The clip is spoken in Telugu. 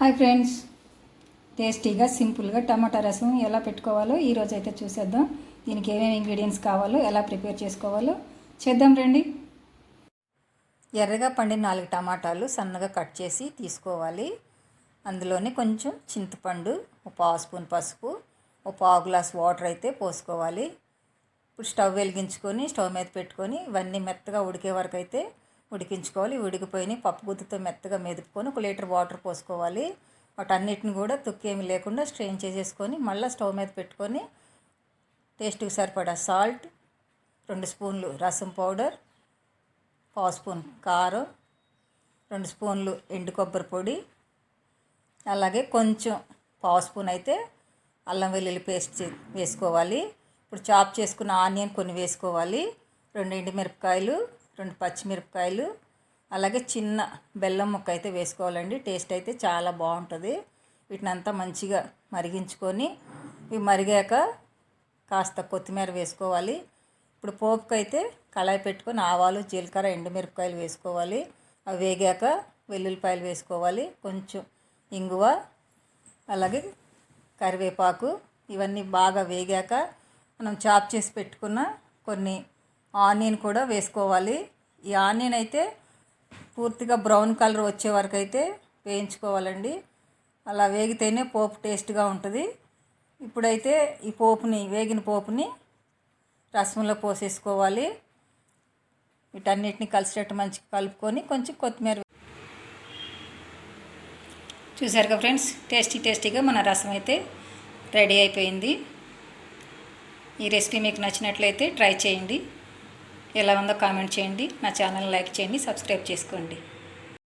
Hi friends. టేస్టీగా సింపుల్గా టమాటా రసం ఎలా పెట్టుకోవాలో ఈరోజు అయితే చూసేద్దాం. దీనికి ఏమేమి ఇంగ్రీడియంట్స్ కావాలో ఎలా ప్రిపేర్ చేసుకోవాలో చేద్దాం రండి. ఎర్రగా పండిన నాలుగు టమాటాలు సన్నగా కట్ చేసి తీసుకోవాలి. అందులోనే కొంచెం చింతపండు ఒక పావు స్పూన్ పసుపు ఒక పావు గ్లాస్ వాటర్ అయితే పోసుకోవాలి. ఇప్పుడు స్టవ్ వెలిగించుకొని స్టవ్ మీద పెట్టుకొని ఇవన్నీ మెత్తగా ఉడికే వరకు అయితే ఉడికించుకోవాలి. ఉడికిపోయి పప్పు గుత్తుతో మెత్తగా మెదుపుకొని ఒక లీటర్ వాటర్ పోసుకోవాలి. వాటన్నిటిని కూడా తుక్కేమి లేకుండా స్ట్రెయిన్ చేసేసుకొని మళ్ళీ స్టవ్ మీద పెట్టుకొని టేస్ట్కి సరిపడా సాల్ట్ రెండు స్పూన్లు రసం పౌడర్ పావు స్పూన్ కారం రెండు స్పూన్లు ఎండు కొబ్బరి పొడి అలాగే కొంచెం పావు స్పూన్ అయితే అల్లం వెల్లుల్లి పేస్ట్ చే- వేసుకోవాలి. ఇప్పుడు చాప్ చేసుకున్న ఆనియన్ కొన్ని వేసుకోవాలి. రెండు ఎండుమిరపకాయలు రెండు పచ్చిమిరపకాయలు అలాగే చిన్న బెల్లం ముక్క అయితే వేసుకోవాలండి. టేస్ట్ అయితే చాలా బాగుంటుంది. వీటిని అంతా మంచిగా మరిగించుకొని ఇవి మరిగాక కాస్త కొత్తిమీర వేసుకోవాలి. ఇప్పుడు పోపుకి అయితే కళాయి పెట్టుకొని ఆవాలు జీలకర్ర ఎండుమిరపకాయలు వేసుకోవాలి. అవి వేగాక వెల్లుల్లిపాయలు వేసుకోవాలి. కొంచెం ఇంగువ అలాగే కరివేపాకు ఇవన్నీ బాగా వేగాక మనం చాప్ చేసి పెట్టుకున్న కొన్ని ఆనియన్ కూడా వేసుకోవాలి. ఈ ఆనియన్ అయితే పూర్తిగా బ్రౌన్ కలర్ వచ్చే వరకు అయితే వేయించుకోవాలండి. అలా వేగితేనే పోపు టేస్ట్గా ఉంటుంది. ఇప్పుడైతే ఈ పోపుని వేగిన పోపుని రసంలో పోసేసుకోవాలి. వీటన్నిటిని కలిసేటట్టు మంచిగా కలుపుకొని కొంచెం కొత్తిమీర చూసారుగా ఫ్రెండ్స్? టేస్టీ టేస్టీగా మన రసం అయితే రెడీ అయిపోయింది. ఈ రెసిపీ మీకు నచ్చినట్లయితే ట్రై చేయండి. ఎలా ఉందో కామెంట్ చేయండి. నా ఛానల్ లైక్ చేయండి సబ్స్క్రైబ్ చేసుకోండి.